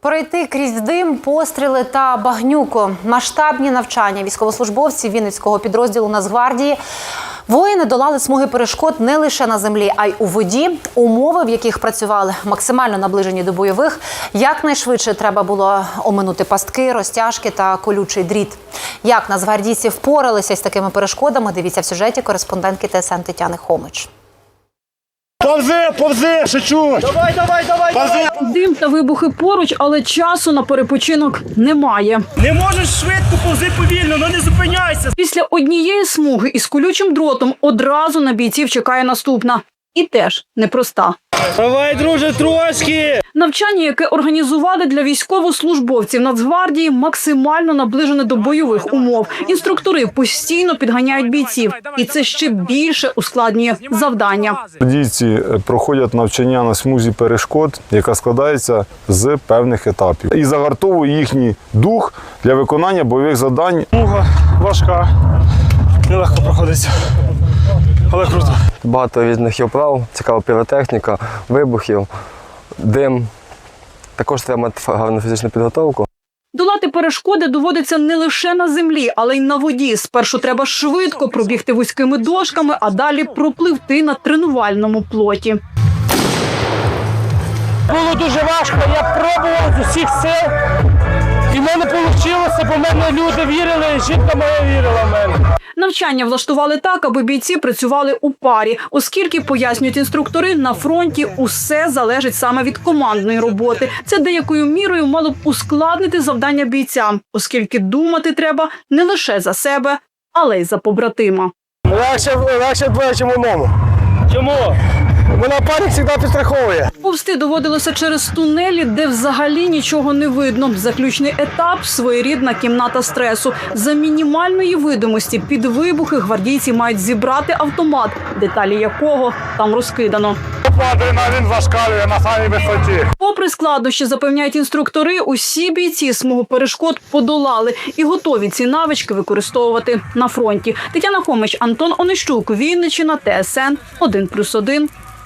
Пройти крізь дим, постріли та багнюку. Масштабні навчання військовослужбовців Вінницького підрозділу Нацгвардії. Воїни долали смуги перешкод не лише на землі, а й у воді. Умови, в яких працювали, максимально наближені до бойових. Якнайшвидше треба було оминути пастки, розтяжки та колючий дріт. Як нацгвардійці впоралися з такими перешкодами? Дивіться в сюжеті кореспондентки ТСН Тетяни Хомич. Повзи, повзи, ще чуть. Давай, давай, давай, повзи. Дим та вибухи поруч, але часу на перепочинок немає. Не можеш швидко, повзи повільно, ну не зупиняйся. Після однієї смуги із колючим дротом одразу на бійців чекає наступна. І теж непроста. Давай, друже, трошки. Навчання, яке організували для військовослужбовців Нацгвардії, максимально наближене до бойових умов. Інструктори постійно підганяють бійців, і це ще більше ускладнює завдання. Дійці е, проходять навчання на смузі перешкод, яка складається з певних етапів, і загартовує їхній дух для виконання бойових завдань. Муга важка, нелегко проходиться. Але круто. Багато різних є вправ, цікава піротехніка, вибухів, дим. Також треба мати гарну фізичну підготовку. Долати перешкоди доводиться не лише на землі, але й на воді. Спершу треба швидко пробігти вузькими дошками, а далі пропливти на тренувальному плоті. Було дуже важко, я пробував з усіх сил. І в мене вийшло, бо в мене люди вірили, і жінка моя вірила в мене. Навчання влаштували так, аби бійці працювали у парі, оскільки пояснюють інструктори, на фронті усе залежить саме від командної роботи. Це деякою мірою мало б ускладнити завдання бійцям, оскільки думати треба не лише за себе, але й за побратима. Легше, легше двоє, ніж одному. Чому? Бо напарник завжди підстраховує. Повсти доводилося через тунелі, де взагалі нічого не видно. Заключний етап своєрідна кімната стресу. За мінімальної видимості під вибухи гвардійці мають зібрати автомат, деталі якого там розкидано. Адреналін зашкалює на самій висоті. Попри складнощі, запевняють інструктори, усі бійці смугу перешкод подолали і готові ці навички використовувати на фронті. Тетяна Хомич, Антон Онищук, Вінниччина, ТСН 1+,1,